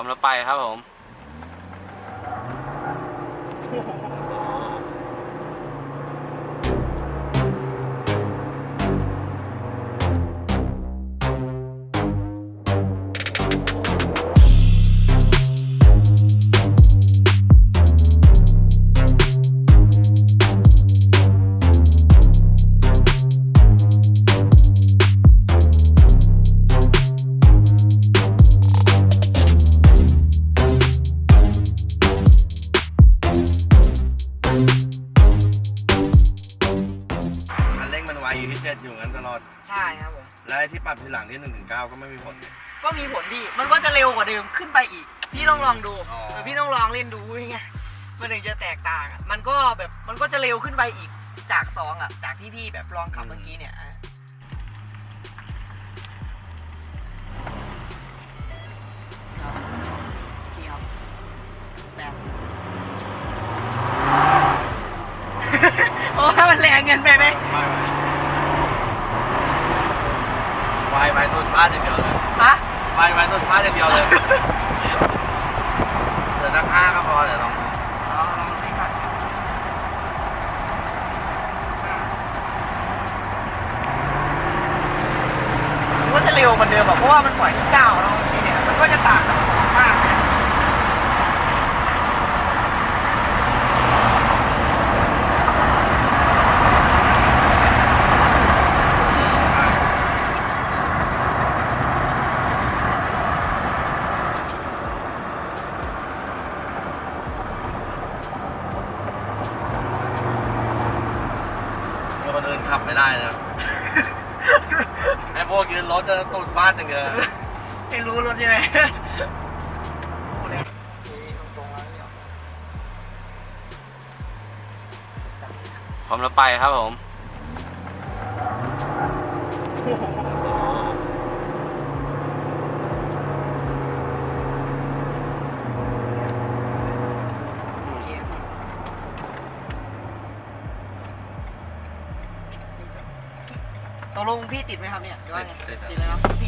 ผมจะไปครับผม ไวอยู่ที่เจ็ดอยู่งั้นตลอด ใช่ครับผม แล้วไอ้ที่ปรับทีหลังที่หนึ่งถึงเก้าก็ไม่มีผล ก็มีผลพี่ มันก็จะเร็วกว่าเดิมขึ้นไปอีก พี่ต้องลองดูอ๋อ เออพี่ต้องลองเล่นดูไงมันถึงจะแตกต่างอะ มันก็แบบ มันก็จะเร็วขึ้นไปอีกจากสองอะ จากที่พี่แบบลองขับเมื่อกี้เนี่ยอะ ไวไปต้นพลาดอย่างเดียวเลยเดี๋ยวนักห้าก็พอเดี๋ยวลองลองลองให้ก่อนมันก็จะเร็วเหมือนเดิมอะเพราะว่ามันปล่อยที่เก้าแล้วบางทีเนี่ยมันก็จะต่างกับของมากนะมีคนอื่น ขับไม่ได้นะ ไอ้พวกยืนรถจะตูดฟาดอย่างเดียวไม่รู้รถใช่ไหมโอเคตรงๆแล้วเนี่ยผมจะไปครับผม โอเคพี่ ตกลงพี่ติดไหมครับเนี่ยหรือว่าไงติดครับติดเลยครับพี่แต่ง